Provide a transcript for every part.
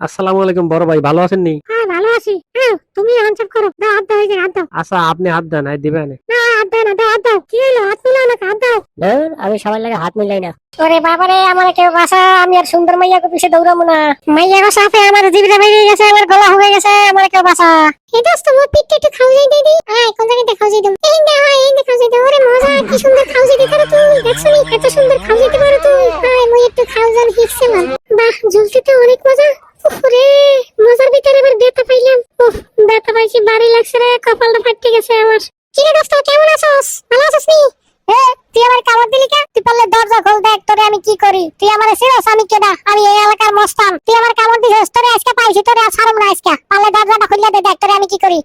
আসসালামু আলাইকুম বড় ভাই ভালো আছেন নি? হ্যাঁ ভালো আছি। হ্যাঁ তুমি আনসার করো। দাও হাত দাও হাত দাও। আচ্ছা আপনি হাত দেন আই দিবেন। না হাত দাও না দাও হাত দাও। কি হলো হাত মিলাও না হাত দাও। ধর আমি সবার লাগে হাত মিলাই না। ওরে বাবারে আমার কেউ বাসা আমি আর সুন্দর মাইয়া কো পিছে দৌড়াবো না। মাইয়া গো সাথে আমার জিবরা বেরিয়ে গেছে আমার গলা হয়ে গেছে আমার কেউ বাসা। এই দোস্ত মোর পিঠটা একটু খাও যাই দিদি। আয় কোন জায়গাতে খাও যাই এই না হয় এই খাও যাই ওরে মজা কি সুন্দর খাও যাই দিতে পারো তুমি দেখছ নি এত সুন্দর খাও যাইতে পারো তুমি আয় মই একটু খাও যান হিকছে মান বাহ ঝুলতে তো অনেক মজা। উফ রে মজার ভিতরে আবার ব্যথা পাইলাম। উফ, ব্যথা পাইছি, বাড়ি লাগছে রে, কপালটা ফাটতে গেছে আমার। কি রে দোস্ত, কেমন আছোস? ভালো আছোস নি? এ, তুই আমার কামড় দিলি কে তুই পারলে দরজা খোল দেখ, তোরে আমি কি করি? তুই আমার সিরস আমি কেডা? আমি এই এলাকার মস্তান। তুই আমার কামড় দিছিস, তোরে আজকে পাইছি, তোরে আর ছাড়ব না আজকে। পারলে দরজাটা খুলে দে, দেখ, তোরে আমি কি করি।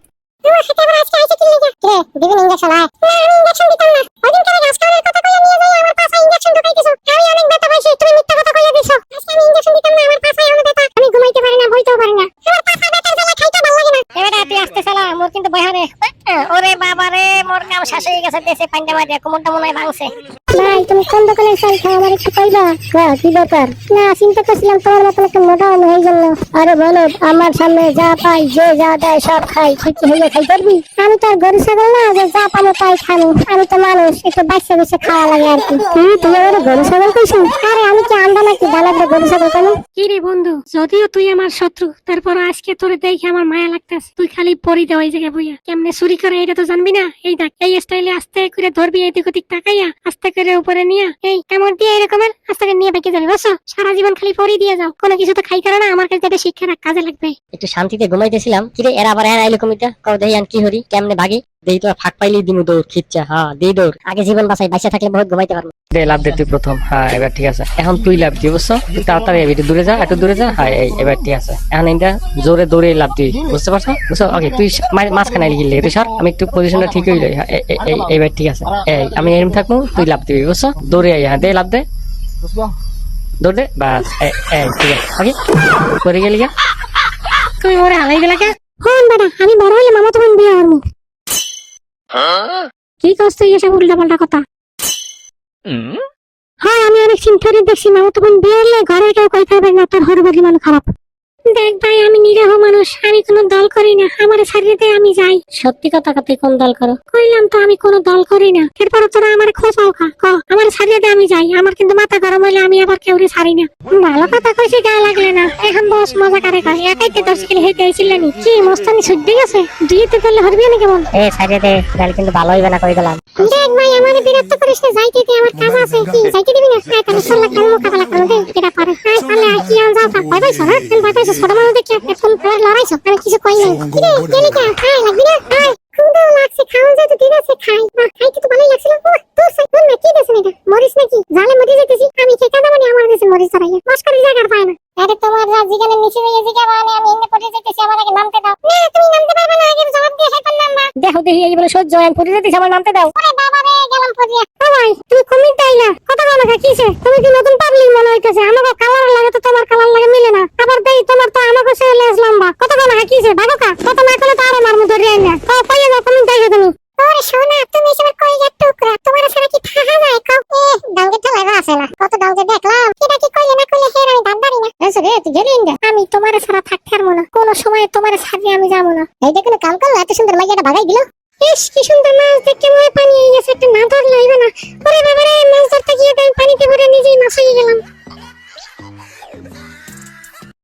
আবার আজকে আইছে কি লিগা রে দিবেন ইনজেকশন আয়। না, আমি ইনজেকশন দিতাম না। ওইদিন করে গাছ কাটার কথা কইয়া নিয়ে যাই আমার পাশে ইনজেকশন ঢুকাইতেছো আমি অনেক ব্যথা পাইছি তুমি মিথ্যা কথা কইয়া দিছো আজকে আমি ইনজেকশন দিতাম না আমার পাশে অনেক ব্যথা আমি ঘুমাইতে পারি না বইতেও পারি না আমার পাশে ব্যথার জ্বালা খাইতে ভালো লাগে না এবারে তুই আসতে চালা মোর কিন্তু বহারে ওরে বাবা রে মোর কাম শেষ হয়ে গেছে, দেশে পান্ডা মারিয়া কোমরটা মনে হয় ভাঙছে। ভাই, তুমি কোন দোকানে চাল খাও, আমার একটু কইবা? হ্যাঁ কি ব্যাপার? না, চিন্তা করছিলাম তোমার মতন একটা মোটা আমি হয়ে গেল আরে বলো, আমার সামনে যা পাই, যে যা দেয়, সব খাই খুশি হয়ে খাই পারবি? আমি তো আর গরু, ছাগল না, যে যা পাবো তাই খাব আমি তো মানুষ, একটু বাচ্চা বেছে খাওয়া লাগে আর কি। হ্যাঁ তুমি আমার গরু, ছাগল কইছো? আরে, আমি কি আন্ডা কেন কি রে বন্ধু? যদিও তুই আমার শত্রু তারপর আজকে তোরে দেখে আমার মায়া লাগতেছে। তুই খালি পরি দেওয়া এই জায়গায় বইয়া। কেমনে চুরি করে এটা তো জানবি না? এই দেখ এই স্টাইলে আস্তে করে ধরবি এদিক ওদিক তাকাইয়া আস্তে করে উপরে নিয়া এই কেমন দিয়ে এরকমের আস্তে করে নিয়ে বেঁকে যাবে বুঝছ? সারা জীবন খালি পরি দিয়ে যাও। কোনো কিছু তো খাই করে না আমার কাছে শিক্ষা রাখ কাজে লাগবে। একটু শান্তিতে ঘুমাইতেছিলাম। কিরে এরা আবার হ্যাঁ আইলো কমিটা? কও দেই আন কি হরি কেমনে ভাগি? দেই তো ফাঁক পাইলেই দিমু দৌড় খিচ্ছা হ্যাঁ দেই দৌড়। আগে জীবন বাঁচাই বাঁচা থাকলে বহুত ঘুমাইতে পারব। দে লাভ দে তুই প্রথম। হ্যাঁ এবার ঠিক আছে। এখন তুই লাভ দিই বুঝছ? তুই তাড়াতাড়ি একটু দূরে যা একটু দূরে যা। হ্যাঁ এই এবার ঠিক আছে। এখন এটা জোরে দৌড়ে লাভ দিই বুঝতে পারছ? বুঝছ? ওকে তুই মাঝখানে গিয়ে তুই সর। আমি একটু পজিশনটা ঠিক হইল হ্যাঁ এইবার ঠিক আছে। এই আমি এরম থাকব তুই লাভ দিবি বুঝছ? দৌড়ে আই হ্যাঁ দে লাভ দে। দৌড় দে বাস। এই ঠিক আছে। ওকে করে গেলি গা? তুই ওরে হালাই দিলা কে? হন বেটা আমি বড় হইলে মামা তখন বিয়ে করব কি তুই এসব উল্টা পাল্টা কথা? হয়, আমি অনেক চিন্তা দেখছি মামা, তখন বিয়ে ঘরের ঘরে কেউ কই পারবে না, তোর হরবাদি মানে খারাপ। দেখ ভাই আমি নিরীহ মানুষ আমি কোনো দল করি না আমার আমি যাই। সত্যি কথা কোন দল করো? কইলাম তো আমি কোনো দল করি না। এরপর তোরা আমার খোঁজাও খা ক আমার আমি যাই। আমার কিন্তু মাথা গরম হইলে আমি আবার কেউরে ছাড়ি না। ভালো কথা কইছি গায়ে লাগলে না। এখন বস মজা করে কয়? একাইতে দশ কিলো হেঁটে আইছিলেনি কি মস্তানি ছুটবে গেছে? দুইতে করলে হরবি না কেমন এ সাইডে দে তাহলে কিন্তু ভালো হইবে না কই দিলাম দেখ ভাই আমার বিরক্ত করিস না যাইতে দে আমার কাজ আছে। কি যাইতে দিবি না? তাহলে পাইছো না তুমি ভয় পাইছো ছোট মানুষ দেখি এখন লড়াইছো আমি কিছু কই নাই। কি রে গেলি কে আয় লাগবি না? আয় খুদা লাগছে খাওয়া যায় তো ঠিক আছে খাই। বাহ খাইতে তো ভালোই লাগছিল। ও তোর সাই কোন না কি দেছ এটা? মরিস নাকি? জালে মরে যেতেছি আমি কে কাদা মানে আমার দেশে মরিস ধরাইয়া। মস্কারি জায়গা পায় না। আরে তোমার নিচে জিগা মানে আমি এমনি পড়ে যেতেছি আমার আগে নামতে দাও। না তুমি নামতে পারবে না আগে জবাব দিয়ে হেপন নামবা দেখো দেখি এই বলে সহ্য আমি পড়ে যেতেছি আমার নামতে দাও। ওরে বাবা রে গেলাম পড়িয়া ও ভাই তুমি কমিট দাইলা কথা বলো না কিছে তুমি কি নতুন পাবলিক মনে হইতেছে? আমাকে কালার লাগে তো তোমার কালার লাগে মিলে না। আবার দেই তোমার তো আমাকে সে লেস লম্বা। কথা বলো কিছে ভাগো কা কত না করলে তো আরও মারমু ধরে আইনা তো কইয়া দাও কমিট দাইছো তুমি। ওরে সোনা তুমি এসব কই টুকরা। তোমার সারা কি থাকা যায়? কও এ ডাউকে তো আছে না। কত ডাউকে দেখলাম। কিটা কি কইলে না কইলে হের আমি দাঁড়ারি না। এসে রে তুই গেলি ইন্দা আমি তোমার সারা থাকতে পারব না। কোন সময় তোমার সাথে আমি যাব না। এইটা কোনো কাম করল? এত সুন্দর মাইয়াটা ভাগাই দিল? ইস কি সুন্দর মাছ দেখতে মনে পানি হয়ে গেছে একটা না ধরলে হইবে না। ওরে বাবা রে মাছ ধরতে গিয়ে তাই পানিতে পড়ে নিজেই মাছ হয়ে গেলাম।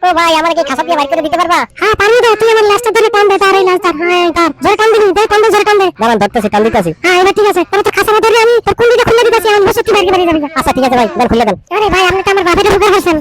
ও ভাই আমার কি খাসা দিয়ে বাইর করে দিতে পারবা? হ্যাঁ পারব তো তুই আমার লাস্টে ধরে টান দে তার এই লাস্ট হ্যাঁ তার। জোরে টান দিবি দে দে জোরে টান দে। দাঁড়ান ধরতেছি টান দিতেছি। হ্যাঁ এবার ঠিক আছে তাহলে তো খাসা ধরে আমি তোর কুন্ডিটা খুলে দিতেছি আমি বসে তুই বাইরে বাইরে যাবি আচ্ছা ঠিক আছে ভাই দেন খুলে দেন। আরে ভাই আপনি তো আমার বাপের হাসেন